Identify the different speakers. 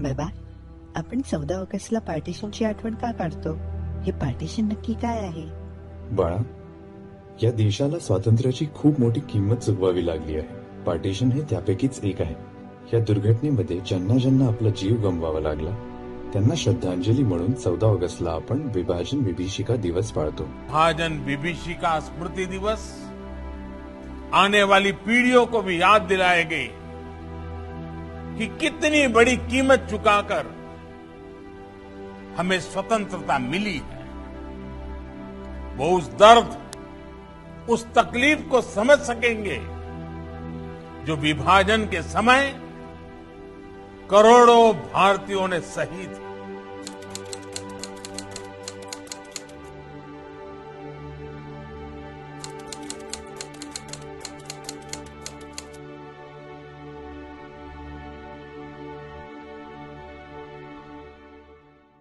Speaker 1: बाबा आपण चौदा ऑगस्टला पार्टिशनची आठवण का काढतो? हे पार्टिशन नक्की काय आहे?
Speaker 2: बाळा या देशाला स्वातंत्र्याची खूप मोठी किंमत चुकवावी लागली आहे. पार्टिशन हे त्यापैकीच एक आहे. या दुर्घटनेमध्ये ज्यांना ज्यांना आपला जीव गमवावा लागला त्यांना श्रद्धांजली म्हणून चौदा ऑगस्टला आपण विभाजन विभीषिका दिवस पाळतो.
Speaker 3: महाजन विभीषिका स्मृति दिवस आने वाली पीढ़ियों को भी याद दिलाएंगे. कि कितनी बड़ी कीमत चुकाकर हमें स्वतंत्रता मिली है। वो उस दर्द, उस तकलीफ़ को समझ सकेंगे जो विभाजन के समय करोड़ों भारतीयों ने सही थी